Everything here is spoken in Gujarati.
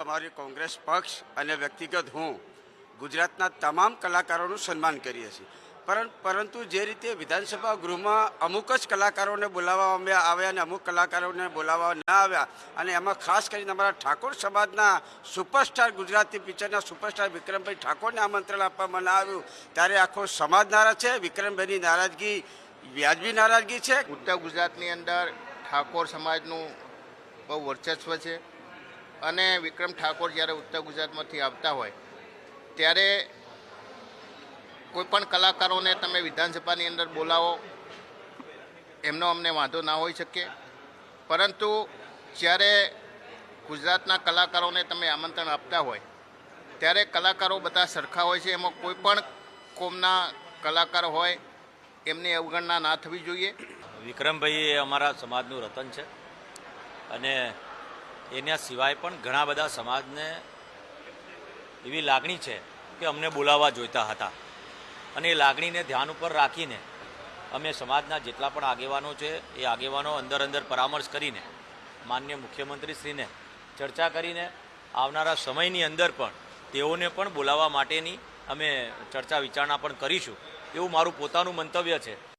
અમારી કોંગ્રેસ પક્ષ અને વ્યક્તિગત હું ગુજરાતના તમામ કલાકારોનું સન્માન કરીએ છીએ. પરંતુ જે રીતે વિધાનસભા ગૃહમાં અમુક જ કલાકારોને બોલાવવામાં આવ્યા અને અમુક કલાકારોને બોલાવવા ન આવ્યા અને એમાં ખાસ કરીને અમારા ઠાકોર સમાજના સુપરસ્ટાર ગુજરાતી પિક્ચરના સુપરસ્ટાર વિક્રમભાઈ ઠાકોરને આમંત્રણ આપવામાં ના આવ્યું, ત્યારે આખો સમાજ નારાજ છે. વિક્રમભાઈની નારાજગી, વ્યાજબી નારાજગી છે. ઉત્તર ગુજરાતની અંદર ઠાકોર સમાજનું બહુ વર્ચસ્વ છે. અને વિક્રમ ઠાકોર જ્યારે ઉત્તર ગુજરાતમાંથી આવતા હોય, ત્યારે કોઈ પણ કલાકારોને તમે વિધાનસભાની અંદર બોલાવો, એમનો અમને વાંધો ના હોઈ શકે. પરંતુ જ્યારે ગુજરાતના કલાકારોને તમે આમંત્રણ આપતા હોય, ત્યારે કલાકારો બધા સરખા હોય છે. એમાં કોઈ પણ કોમના કલાકાર હોય, એમની અવગણના ના થવી જોઈએ. વિક્રમભાઈ એ અમારા સમાજનું રતન છે. અને એના સિવાય પણ ઘણા બધા સમાજને એવી લાગણી છે કે અમને બોલાવવા જોઈતા હતા. અને એ લાગણીને ધ્યાન ઉપર રાખીને અમે સમાજના જેટલા પણ આગેવાનો છે, એ આગેવાનો અંદર અંદર પરામર્શ કરીને, માન્ય મુખ્યમંત્રીશ્રીને ચર્ચા કરીને આવનારા સમયની અંદર પણ તેઓને પણ બોલાવવા માટેની અમે ચર્ચા વિચારણા પણ કરીશું. એવું મારું પોતાનું મંતવ્ય છે.